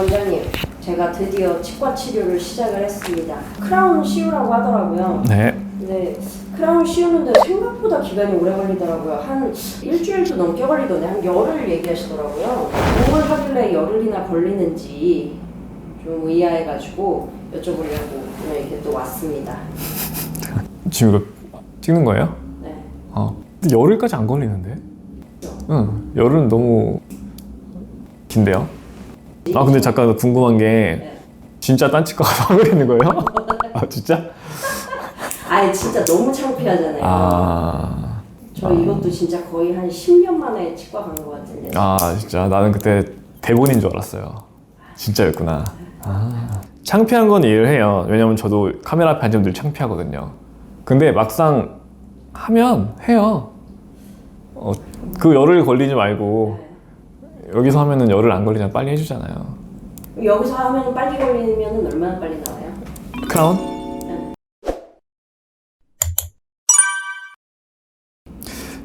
원장님, 제가 드디어 치과 치료를 시작을 했습니다. 크라운 씌우라고 하더라고요. 네. 근데 크라운 씌우는데 생각보다 기간이 오래 걸리더라고요. 한 일주일도 넘게 걸리던데 한 열흘 얘기하시더라고요. 뭘 하길래 열흘이나 걸리는지 좀 의아해가지고 여쭤보려고 오늘 이렇게 또 왔습니다. 지금 이거 찍는 거예요? 네. 어. 근데 열흘까지 안 걸리는데? 응. 열흘은 너무 긴데요? 아 근데 잠깐 궁금한 게 네. 진짜 딴치과 가서 하고 있는 거예요? 아 진짜? 아예 진짜 너무 창피하잖아요. 아, 저 이것도 진짜 거의 한 10년 만에 치과 간 것 같은데. 아 진짜 나는 그때 대본인 줄 알았어요. 진짜였구나. 아. 창피한 건 이해를 해요. 왜냐면 저도 카메라 앞에 앉으면 늘 창피하거든요. 근데 막상 하면 해요. 어, 그 열흘 걸리지 말고 여기서 하면은 열흘 안 걸리잖아. 빨리 해주잖아요. 여기서 하면 빨리 걸리면 얼마나 빨리 나와요? 크라운?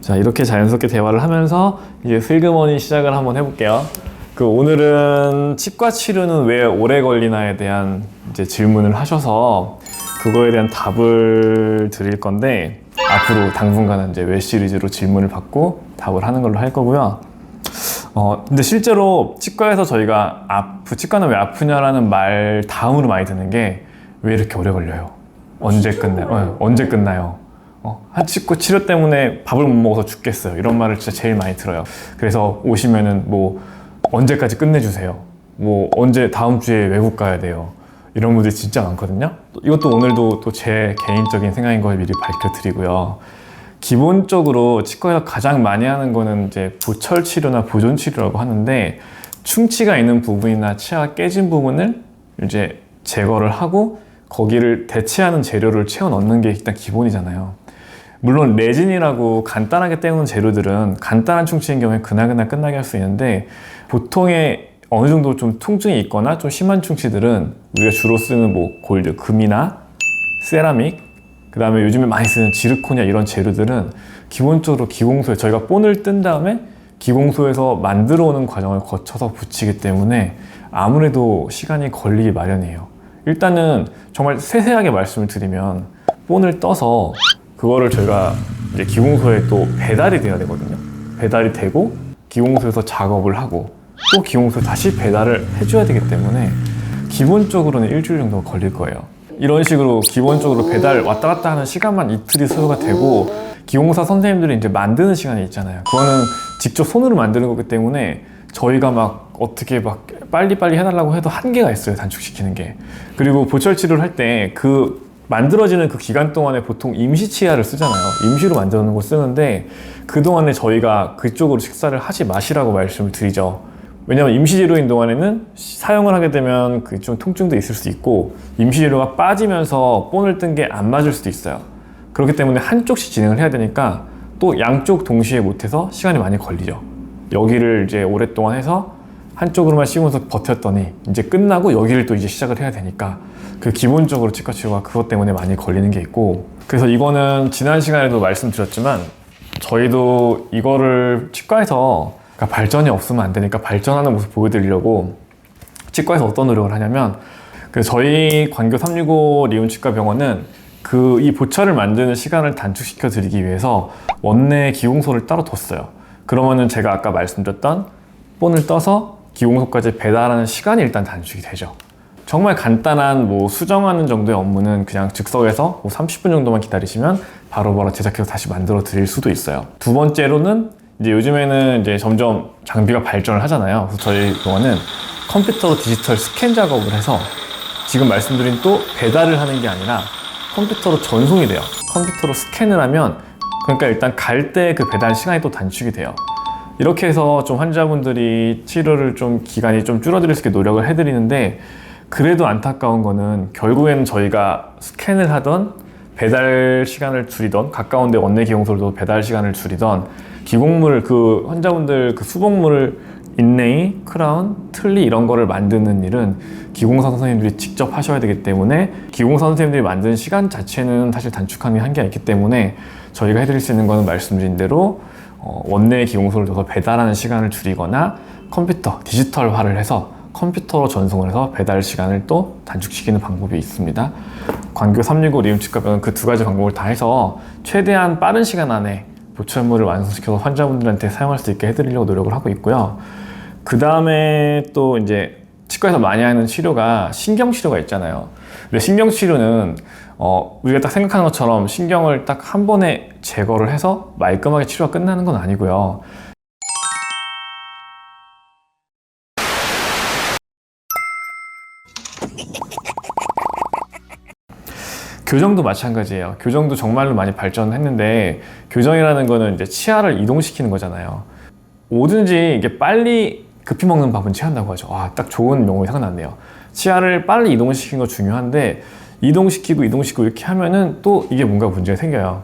자 이렇게 자연스럽게 대화를 하면서 이제 슬그머니 시작을 한번 해볼게요. 그 오늘은 치과 치료는 왜 오래 걸리나에 대한 이제 질문을 하셔서 그거에 대한 답을 드릴 건데 앞으로 당분간은 이제 왜 시리즈로 질문을 받고 답을 하는 걸로 할 거고요. 어, 근데 실제로 치과에서 저희가 아프, 치과는 왜 아프냐라는 말 다음으로 많이 듣는 게 왜 이렇게 오래 걸려요? 언제 끝나요? 어, 언제 끝나요? 어, 하치과 치료 때문에 밥을 못 먹어서 죽겠어요. 이런 말을 진짜 제일 많이 들어요. 그래서 오시면은 뭐 언제까지 끝내주세요. 뭐 언제 다음 주에 외국 가야 돼요. 이런 분들이 진짜 많거든요. 이것도 오늘도 또 제 개인적인 생각인 걸 미리 밝혀드리고요. 기본적으로 치과에서 가장 많이 하는 거는 이제 보철 치료나 보존 치료라고 하는데 충치가 있는 부분이나 치아가 깨진 부분을 이제 제거를 하고 거기를 대체하는 재료를 채워 넣는 게 일단 기본이잖아요. 물론 레진이라고 간단하게 때우는 재료들은 간단한 충치인 경우에 그날그날 끝나게 할 수 있는데 보통의 어느 정도 좀 통증이 있거나 좀 심한 충치들은 우리가 주로 쓰는 뭐 골드, 금이나 세라믹, 그 다음에 요즘에 많이 쓰는 지르코냐 이런 재료들은 기본적으로 기공소에 저희가 본을 뜬 다음에 기공소에서 만들어 오는 과정을 거쳐서 붙이기 때문에 아무래도 시간이 걸리기 마련이에요. 일단은 정말 세세하게 말씀을 드리면 본을 떠서 그거를 저희가 이제 기공소에 또 배달이 돼야 되거든요. 배달이 되고 기공소에서 작업을 하고 또 기공소에 다시 배달을 해줘야 되기 때문에 기본적으로는 일주일 정도 걸릴 거예요. 이런 식으로 기본적으로 배달 왔다 갔다 하는 시간만 이틀이 소요가 되고 기공사 선생님들이 이제 만드는 시간이 있잖아요. 그거는 직접 손으로 만드는 거기 때문에 저희가 막 어떻게 막 빨리빨리 해달라고 해도 한계가 있어요. 단축시키는 게. 그리고 보철 치료를 할 때 그 만들어지는 그 기간 동안에 보통 임시 치아를 쓰잖아요. 임시로 놓은 거 쓰는데 그동안에 저희가 그쪽으로 식사를 하지 마시라고 말씀을 드리죠. 왜냐하면 임시재료인 동안에는 사용을 하게 되면 그 좀 통증도 있을 수 있고 임시재료가 빠지면서 본을 뜬 게 안 맞을 수도 있어요. 그렇기 때문에 한쪽씩 진행을 해야 되니까 또 양쪽 동시에 못해서 시간이 많이 걸리죠. 여기를 이제 오랫동안 해서 한쪽으로만 씌우면서 버텼더니 이제 끝나고 여기를 또 이제 시작을 해야 되니까 그 기본적으로 치과 치료가 그것 때문에 많이 걸리는 게 있고 그래서 이거는 지난 시간에도 말씀드렸지만 저희도 이거를 치과에서 그러니까 발전이 없으면 안 되니까 발전하는 모습 보여드리려고 치과에서 어떤 노력을 하냐면 그 저희 관교 365 리움 치과 병원은 그 이 보철을 만드는 시간을 단축시켜 드리기 위해서 원내 기공소를 따로 뒀어요. 그러면은 제가 아까 말씀드렸던 본을 떠서 기공소까지 배달하는 시간이 일단 단축이 되죠. 정말 간단한 뭐 수정하는 정도의 업무는 그냥 즉석에서 뭐 30분 정도만 기다리시면 바로바로 제작해서 다시 만들어 드릴 수도 있어요. 두 번째로는 이제 요즘에는 이제 점점 장비가 발전을 하잖아요. 그래서 저희 병원은 컴퓨터로 디지털 스캔 작업을 해서 지금 말씀드린 또 배달을 하는 게 아니라 컴퓨터로 전송이 돼요. 컴퓨터로 스캔을 하면 그러니까 일단 갈 때 그 배달 시간이 또 단축이 돼요. 이렇게 해서 좀 환자분들이 치료를 좀 기간이 좀 줄어들 수 있게 노력을 해드리는데 그래도 안타까운 거는 결국에는 저희가 스캔을 하던 배달 시간을 줄이던 가까운데 원내 기용소로도 배달 시간을 줄이던 기공물 그 환자분들 그 수복물을 인레이, 크라운, 틀니 이런 거를 만드는 일은 기공사 선생님들이 직접 하셔야 되기 때문에 기공사 선생님들이 만드는 시간 자체는 사실 단축하는 게 한계가 있기 때문에 저희가 해드릴 수 있는 거는 말씀드린 대로 어, 원내 기공소를 둬서 배달하는 시간을 줄이거나 컴퓨터 디지털화를 해서 컴퓨터로 전송을 해서 배달 시간을 또 단축시키는 방법이 있습니다. 광교 365 리움 치과병은 그 두 가지 방법을 다 해서 최대한 빠른 시간 안에 보철물을 완성시켜서 환자분들한테 사용할 수 있게 해드리려고 노력을 하고 있고요. 그 다음에 또 이제 치과에서 많이 하는 치료가 신경 치료가 있잖아요. 근데 신경 치료는 어, 우리가 딱 생각하는 것처럼 신경을 딱 한 번에 제거를 해서 말끔하게 치료가 끝나는 건 아니고요. 교정도 마찬가지예요. 교정도 정말로 많이 발전했는데 교정이라는 거는 이제 치아를 이동시키는 거잖아요. 뭐든지 이게 빨리 급히 먹는 밥은 취한다고 하죠. 와, 딱 좋은 용어가 생각났네요. 치아를 빨리 이동시키는 거 중요한데 이동시키고 이동시키고 이렇게 하면은 또 이게 뭔가 문제가 생겨요.